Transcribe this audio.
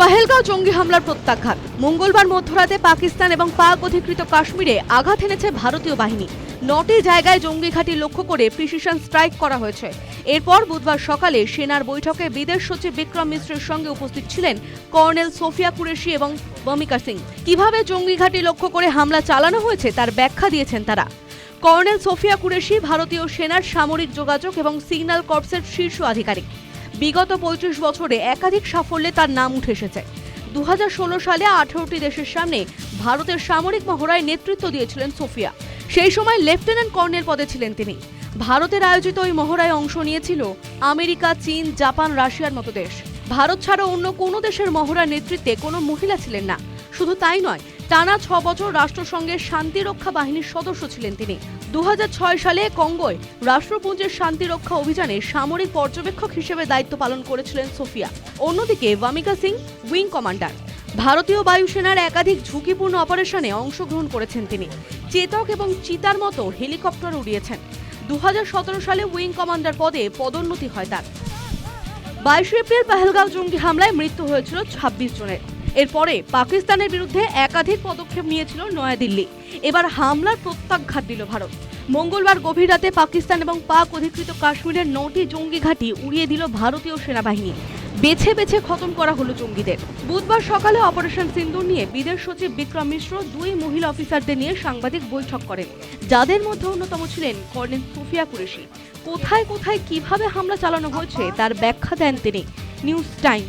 পাহেলগাঁও জঙ্গি হামলার প্রত্যাঘাত। মঙ্গলবার মধ্যরাতে পাকিস্তান এবং পাক অধিকৃত কাশ্মীরে আঘাত এনেছে ভারতীয় বাহিনী। নটি জায়গায় জঙ্গি ঘাঁটি লক্ষ্য করে প্রিসিশন স্ট্রাইক করা হয়েছে। এরপর বুধবার সকালে সেনার বৈঠকে বিদেশ সচিব বিক্রম মিশ্রের সঙ্গে উপস্থিত ছিলেন কর্নেল সোফিয়া কুরেশি এবং বমিকা সিং। কীভাবে জঙ্গি ঘাঁটি লক্ষ্য করে হামলা চালানো হয়েছে তার ব্যাখ্যা দিয়েছেন তারা। কর্নেল সোফিয়া কুরেশি ভারতীয় সেনার সামরিক যোগাযোগ এবং সিগন্যাল কর্পসের শীর্ষ আধিকারিক। বিগত পঁয়ত্রিশ বছরে একাধিক সাফল্যে তার নাম উঠে এসেছে। দু হাজার ষোলো সালে আঠারোটি দেশের সামনে ভারতের সামরিক মহড়ায় নেতৃত্ব দিয়েছিলেন সোফিয়া। সেই সময় লেফটেন্যান্ট কর্নেল পদে ছিলেন তিনি। ভারতের আয়োজিত ওই মহড়ায় অংশ নিয়েছিল আমেরিকা, চীন, জাপান, রাশিয়ার মতো দেশ। ভারত ছাড়া অন্য কোনো দেশের মহড়ার নেতৃত্বে কোনো মহিলা ছিলেন না। শুধু তাই নয় টানা ছ বছর রাষ্ট্রসংঘের শান্তিরক্ষা বাহিনীর সদস্য ছিলেন তিনি। দুহাজার ছয় সালে কঙ্গোয় রাষ্ট্রপুঞ্জের শান্তিরক্ষা অভিযানে সামরিক পর্যবেক্ষক হিসেবে দায়িত্ব পালন করেছিলেন সোফিয়া। অন্যদিকে ওয়ামিকা সিং, উইং কমান্ডার। ভারতীয় বায়ুসেনার একাধিক ঝুঁকিপূর্ণ অপারেশনে অংশগ্রহণ করেছেন তিনি। চেতক এবং চিতার মতো হেলিকপ্টার উড়িয়েছেন। দু হাজার সতেরো সালে উইং কমান্ডার পদে পদোন্নতি হয় তার। বাইশে এপ্রিল পেহেলগাঁও জঙ্গি হামলায় মৃত্যু হয়েছিল ছাব্বিশ জনের। এরপরে পাকিস্তানের বিরুদ্ধে একাধিক পদক্ষেপ নিয়েছিল নয়াদিল্লি। এবার হামলার প্রত্যাঘাত দিল ভারত। মঙ্গলবার গভীর রাতে পাকিস্তান এবং পাক অধিকৃত কাশ্মীরের নটি জঙ্গি ঘাঁটি উড়িয়ে দিল ভারতীয় সেনাবাহিনী। বেছে বেছে খতম করা হলো জঙ্গিদের। বুধবার সকালে অপারেশন সিন্দুর নিয়ে বিদেশ সচিব বিক্রম মিশ্র দুই মহিলা অফিসারদের নিয়ে সাংবাদিক বৈঠক করেন। যাদের মধ্যে অন্যতম ছিলেন কর্নেল সুফিয়া কুরেশি। কোথায় কোথায় কীভাবে হামলা চালানো হয়েছে তার ব্যাখ্যা দেন তিনি। News time.